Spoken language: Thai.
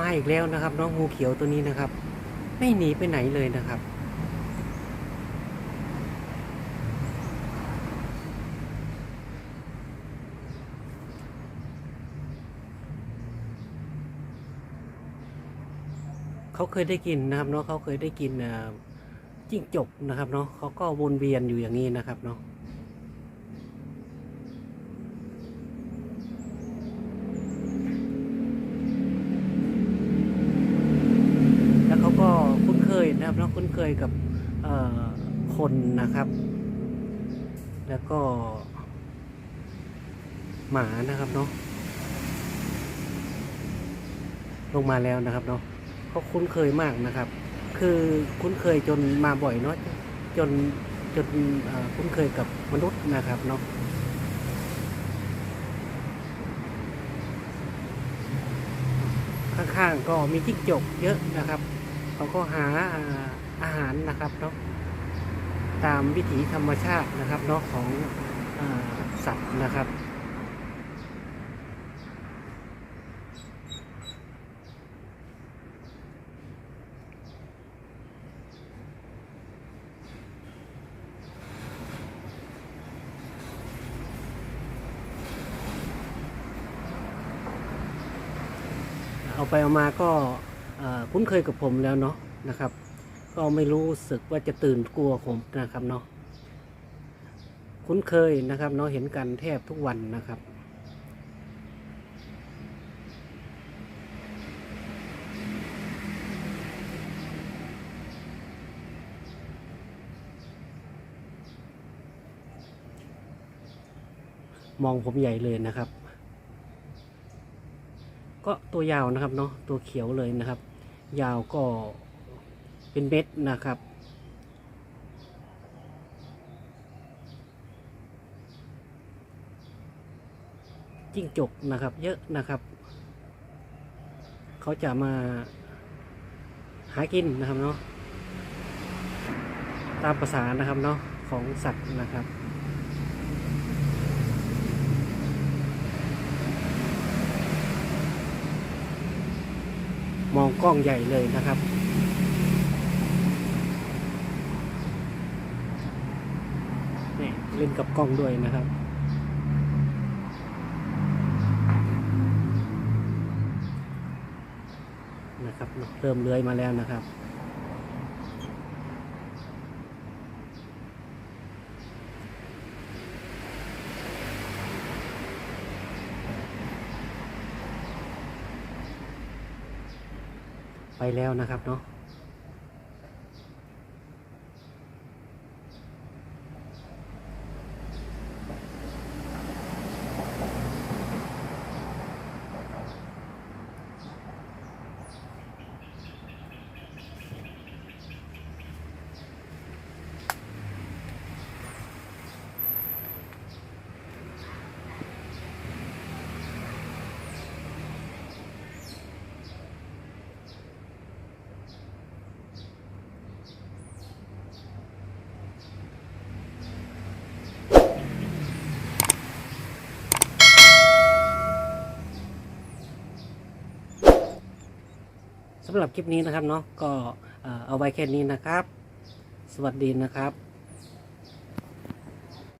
มาอีกแล้วนะครับ น้องงูเขียวตัวนี้นะครับ ไม่หนีไปไหนเลยนะครับ เขาเคยได้กินนะครับเนาะเขาเคยได้กินจิ้งจกนะครับเนาะเขาก็วนเวียนอยู่อย่างนี้นะครับเนาะแล้วเขาก็คุ้ นเคยนะครับเนาะคุ้นเคยกับคนนะครับ แล้วก็ หมานะครับเนาะลงมาแล้วนะครับเนาะเขาคุ้นเคยมากนะครับ คือคุ้นเคยจนมาบ่อยเนาะจนจนคุ้นเคยกับมนุษย์นะครับเนาะข้างๆก็มีจิ้งจกเยอะนะครับ เขาก็หาอาหารนะครับเนาะตามวิถีธรรมชาตินะครับเนาะของอสัตว์นะครับเอาไปเอามาก็ คุ้นเคยกับผมแล้วเนาะนะครับ ก็ไม่รู้สึกว่าจะตื่นกลัวผมนะครับเนาะคุ้นเคยนะครับเนาะเห็นกันแทบทุกวันนะครับมองผมใหญ่เลยนะครับ ก็ตัวยาวนะครับเนาะตัวเขียวเลยนะครับ ยาวก็เป็นเม็ดนะครับ จิ้งจกนะครับ เยอะนะครับ เขาจะมาหากินนะครับเนาะตามภาษานะครับเนาะของสัตว์นะครับ มองกล้องใหญ่เลยนะครับนี่เล่นกับกล้องด้วยนะครับ นะครับเริ่มเลื้อยมาแล้วนะครับ ไปแล้วนะครับเนาะ สำหรับคลิปนี้นะครับเนาะก็เอาไว้แค่นี้นะครับ สวัสดีนะครับ